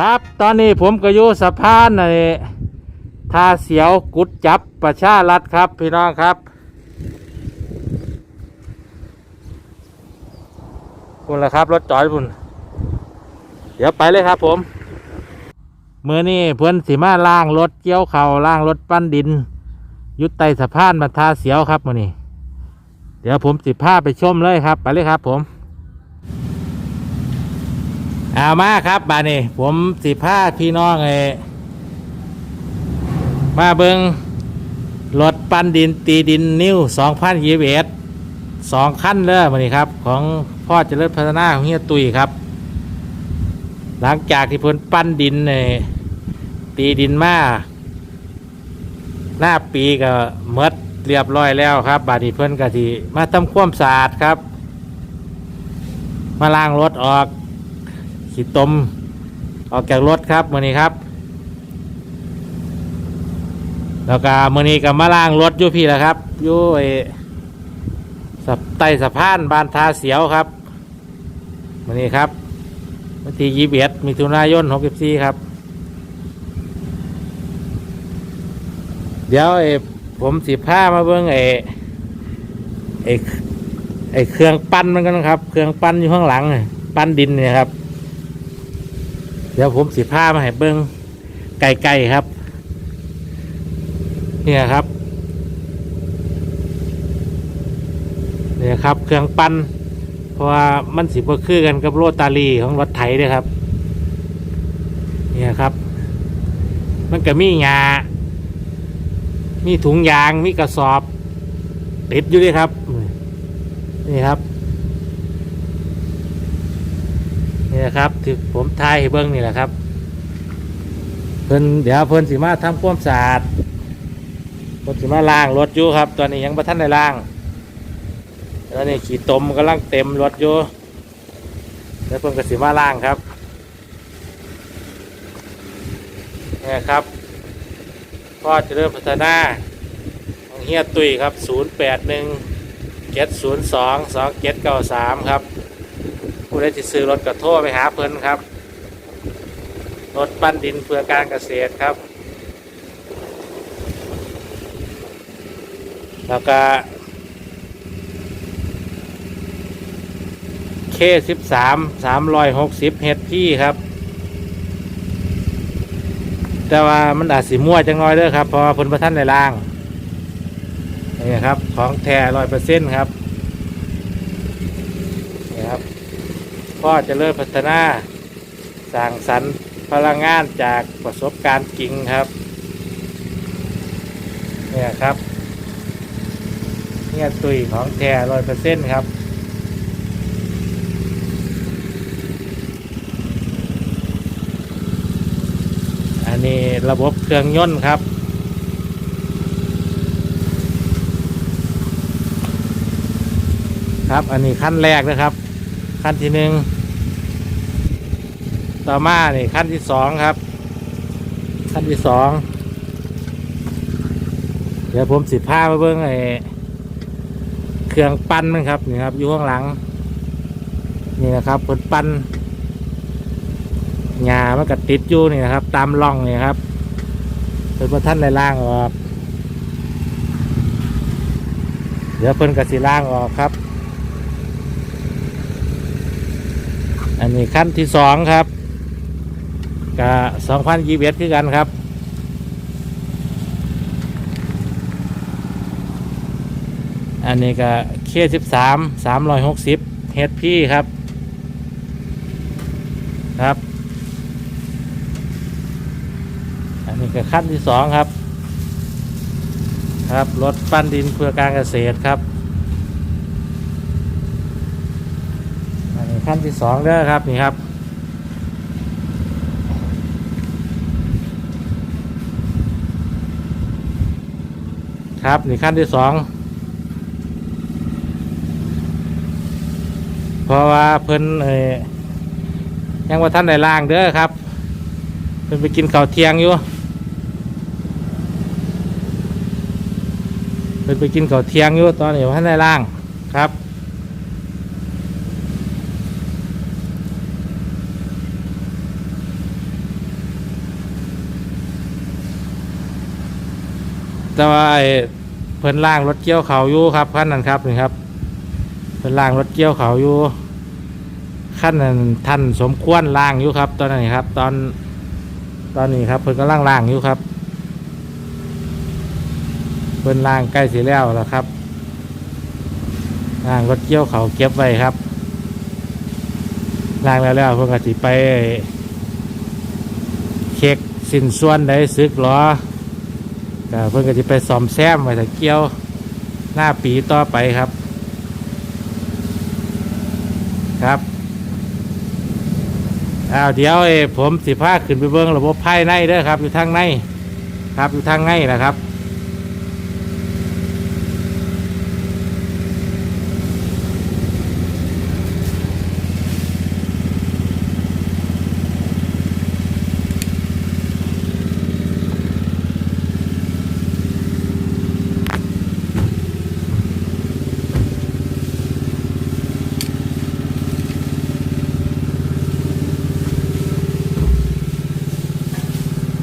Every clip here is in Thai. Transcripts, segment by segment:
ครับ ตอนนี้ผมก็อยู่สะพานในท่าเสียวกุดจับประชารัฐครับ พี่น้องครับคุณละครับ รถจอดพุ่นเดี๋ยวไปเลยครับผมเมื่อนี้เพื่อนสีมาล่างรถเกี่ยวเข่าล่างรถปั้นดิน ยุดไตสะพานมาท่าเสียวครับมื่อนี้ เดี๋ยวผมสิพาไปชมเลยครับ ไปเลยครับผม เอามาครับบานี่ผมสิพาพี่น้องเอมาเบิงรถปั้นดินตีดินนิ้วสองพันยีเอสสองขั้นเลยมานี่ครับ ของพ่อเจริญพัฒนาของเฮียตุยครับ หลังจากที่เพิ่นปั้นดินเอตีดินมาหน้าปีก็เมดเรียบร้อยแล้วครับ บาดนี้เพิ่นก็สิมาทำความสะอาดครับ มาล้างรถออก ขีดตม ออกจากรถครับมือนี้ครับแล้วก็มือนี้ก็มาล้างรถอยู่พี่แหละครับอยู่ไอ้สับใต้สะพานบานทาเสียวครับมือนี้ครับวันที่ยี่สิบเอ็ดมิถุนายนหกสิบสี่ครับ เดี๋ยวไอ้ผมสิผ้ามาเบิ้งไอ้ไอ้ไอ้เครื่องปั้นมันกันนะครับ เครื่องปั้นอยู่ข้างหลัง ปั้นดินเนี่ยครับ ดี๋ยวผมสิผ้ามาให้เบิ้งไก่ๆครับ เนี่ยครับ เนี่ยครับ เครื่องปั้นเพราะว่ามันสิบ่คือกันกับโรตารีของรถไถด้วยครับ เนี่ยครับ มันก็มีหยามีถุงยาง มีกระสอบติดอยู่ด้วยครับ นี่ครับ นี่นะครับที่ผมทายให้เบิ้งนี่แหละครับ เพิ่นเดี๋ยวเพิ่นสิมาทำความสะอาดเพิ่นสิมาล้างรถอยู่ครับ ตอนนี้ยังบ่ทันได้ล้างตอนนี้ขี่ตมกำลังเต็มรถอยู่แล้วเพิ่นก็สิมาล้างครับนี่ครับพ่อจะเริ่มพัฒนาของเฮียตุยครับ 081 702 2793 ครับ ผู้ใดที่ซื้อรถก็โทรไปหาเพิ่นครับ รถปั้นดินเพื่อการเกษตรครับ แล้วก็เคสิบสามสามรอยหกสิบเฮดพี่ครับ แต่ว่ามันอาจสีมั่วจังน้อยเด้อครับเพราะว่าเพิ่นประท่านในล่างนี่ครับ ของแท้ร้อยเปอร์เซ็นต์ครับ นี่ครับ พ่อจะเริ่มพัฒนาสร้างสรรค์พลังงานจากประสบการณ์จริงครับ เนี่ยครับ เนี่ยตุยของแท้ร้อยเปอร์เซ็นต์ครับอันนี้ระบบเครื่องยนต์ครับ ครับอันนี้ขั้นแรกนะครับ ขั้นที่หนึ่งต่อมานี่ขั้นที่สองครับ ขั้นที่สองเดี๋ยวผมสิผ้ามาเบิ้งไอ้เครื่องปั้นมันครับนี่ครับอยู่ข้างหลัง นี่นะครับผลปั้นหญ้ามันก็ติดอยู่นี่นะครับ ตามร่องนี่ครับเป็นพระท่านในล่างออก เดี๋ยวเพิ่นกสิล่างออกครับ อันนี้ขั้นที่สองครับกับสองพันยีเวคือกันครับอันนี้ก็เคสิบสามสามร้อยหกสิบเฮดพี่ครับ ครับ อันนี้ก็ขั้นที่สองครับ ครับรถปั้นดินเพื่อการเกษตรครับ อันนี้ ขั้นที่สองเด้อครับนี่ครับครับนี่ขั้นที่สองเพราะว่าเพิ่นเอ่ยยังว่าท่านได้ล่างเด้อครับ เพิ่นไปกินข้าวเที่ยงอยู่เพิ่นไปกินข้าวเที่ยงอยู่ตอนนี้ว่าท่านได้ล่างครับ แต่ว่าไอ้เพิ่นล่างรถเกี่ยวเขาอยู่ครับขั้นนั้นครับนี่ครับเพิ่นล่างรถเกี่ยวเขาอยู่ขั้นนั้นท่านสมควรล่างอยู่ครับ ตอนนี้ครับ ตอนตอนนี้ครับเพิ่นก็ล่างล่างอยู่ครับ เพิ่นล่างใกล้สิแล้วแล้วครับล่างรถเกี่ยวเขาเก็บไว้ครับล่างแล้วแล้วเพิ่นก็สิไปเช็คสินส่วนได้ซึกหรอ ก็เพิ่นก็จะไปซ่อมแซมไว้ถ้าเกี่ยวหน้าปีต่อไปครับ ครับอ้าวเดี๋ยวเอผมสิพาขึ้นไปเบิ้งระบบภายในเด้อครับ อยู่ทางใน ครับอยู่ทางในนะครับ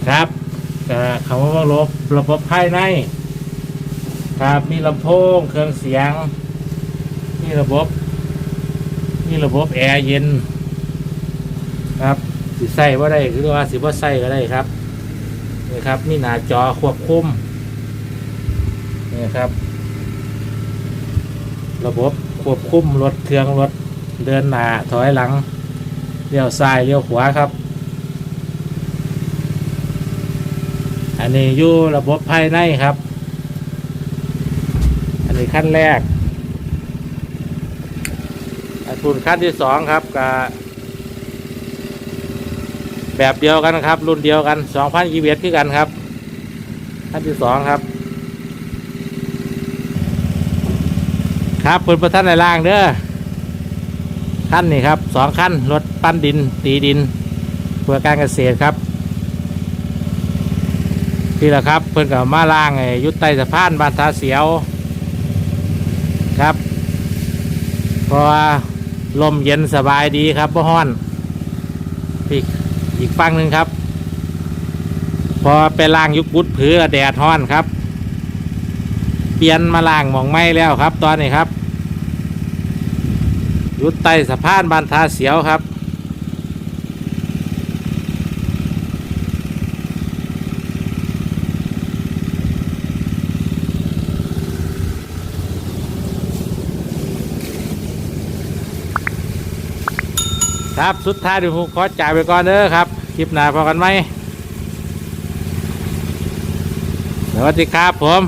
ครับคำว่าระบบระบบภายใน ครับ มีลำโพง เครื่องเสียง มีระบบ มีระบบแอร์เย็น ครับสิใส่ว่าได้หรือว่าสิว่าใส่ก็ได้ครับนี่ครับ มีหน้าจอควบคุมนี่ครับ ระบบควบคุมรถเครื่องรถเดินหน้าถอยหลังเลี้ยวซ้ายเลี้ยวขวาครับ อันนี้อยู่ระบบภายในครับ อันนี้ขั้นแรกทุนขั้นที่สองครับกับแบบเดียวกันครับ รุ่นเดียวกันสองพันยีเวที่กันครับขั้นที่สองครับ ครับเปิดประทันในล่างเด้อขั้นนี่ครับสองขั้นรถปั้นดินตีดินเพื่อการเกษตรครับ นี่แหละครับ เพิ่นกับมาล่างไอ้ยุดใต้สะพานบ้านทาเสียวครับ เพราะว่าลมเย็นสบายดีครับบ่ฮ้อนอีกอีกฝั่งหนึ่งครับ พอไปล่างยุกบุดผือแดดฮ้อนครับ เปลี่ยนมาล่างหมองไม้แล้วครับ ตอนนี้ครับ ยุดใต้สะพานบ้านทาเสียวครับ ครับสุดท้ายเดี๋ยวผมขอจ่ายไปก่อนเด้อครับ คลิปหน้าพอกันไหมสวัสดีครับผม